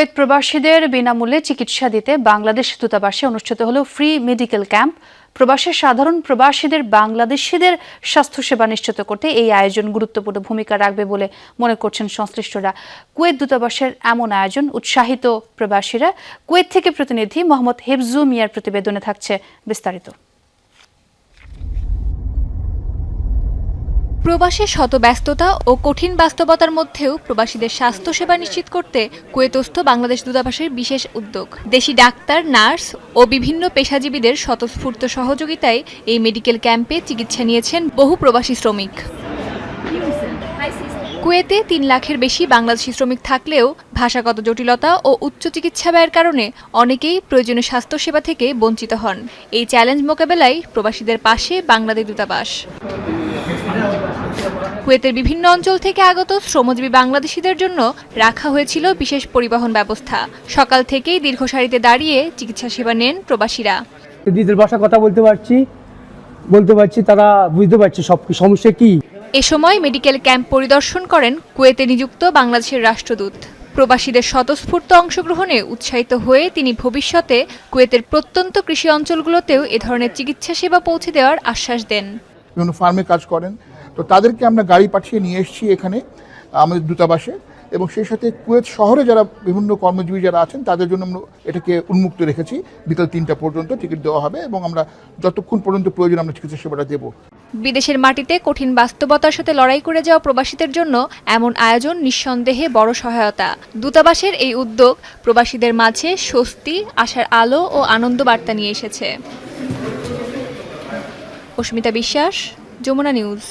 Kuwait প্রবাসীদের বিনামূল্যে চিকিৎসা দিতে বাংলাদেশ দূতাবাসে অনুষ্ঠিত হল ফ্রি মেডিকেল ক্যাম্প প্রবাসের সাধারণ প্রবাসীদের বাংলাদেশিদের স্বাস্থ্যসেবা নিশ্চিত করতে এই আয়োজন গুরুত্বপূর্ণ ভূমিকা রাখবে বলে মনে করছেন সংশ্লিষ্টরা। কুয়েত দূতাবাসের এমন আয়োজন উৎসাহিত প্রবাসীরা। কুয়েত থেকে প্রতিনিধি মোহাম্মদ হেফজু মিয়ার প্রতিবেদনে থাকছে বিস্তারিত। প্রবাসের শত ব্যস্ততা ও কঠিন বাস্তবতার মধ্যেও প্রবাসীদের স্বাস্থ্যসেবা নিশ্চিত করতে কুয়েতস্থ বাংলাদেশ দূতাবাসের বিশেষ উদ্যোগ। দেশি ডাক্তার, নার্স ও বিভিন্ন পেশাজীবীদের স্বতঃস্ফূর্ত সহযোগিতায় এই মেডিকেল ক্যাম্পে চিকিৎসা নিয়েছেন বহু প্রবাসী শ্রমিক। কুয়েতে তিন লাখের বেশি বাংলাদেশি শ্রমিক থাকলেও ভাষাগত জটিলতা ও উচ্চ চিকিৎসা ব্যয়ের কারণে অনেকেই প্রয়োজনীয় স্বাস্থ্যসেবা থেকে বঞ্চিত হন। এই চ্যালেঞ্জ মোকাবেলায় প্রবাসীদের পাশে বাংলাদেশ দূতাবাস। কুয়েতের বিভিন্ন অঞ্চল থেকে আগত শ্রমজীবী বাংলাদেশিদের জন্য রাখা হয়েছিল বিশেষ পরিবহন ব্যবস্থা। সকাল থেকেই দীর্ঘ সারিতে দাঁড়িয়ে চিকিৎসা সেবা নেন প্রবাসীরা। নিজের ভাষা কথা বলতে পারছি। বলতে পারছি তারা বুঝতে পারছে সব কি- সমস্যা কি। এ সময় মেডিকেল ক্যাম্প পরিদর্শন করেন কুয়েতে নিযুক্ত বাংলাদেশের রাষ্ট্রদূত। প্রবাসীদের স্বতঃস্ফূর্ত অংশগ্রহণে উৎসাহিত হয়ে তিনি ভবিষ্যতে কুয়েতের প্রত্যন্ত কৃষি অঞ্চলগুলোতেও এ ধরনের চিকিৎসা সেবা পৌঁছে দেওয়ার আশ্বাস দেন। বিভিন্ন ফার্মে কাজ করেন। তো তাদেরকে আমরা গাড়ি পাঠিয়ে নিয়ে এসেছি এখানে, আমাদের দূতাবাসে। এবং সেই সাথে কুয়েত শহরে যারা বিভিন্ন কর্মজীবী যারা আছেন, তাদের জন্য আমরা এটাকে উন্মুক্ত রেখেছি। বিকাল তিনটা পর্যন্ত টিকিট দেওয়া হবে এবং আমরা যতক্ষণ পর্যন্ত প্রয়োজন আমরা চিকিৎসা সেবাটা দেবো। বিদেশের মাটিতে কঠিন বাস্তবতার সাথে লড়াই করে যাওয়া প্রবাসীদের জন্য এমন আয়োজন নিঃসন্দেহে বড় সহায়তা। দূতাবাসের এই উদ্যোগ প্রবাসীদের মাঝে স্বস্তি, আশার আলো ও আনন্দ বার্তা নিয়ে এসেছে। অস্মিতা বিশ্বাস, যমুনা নিউজ।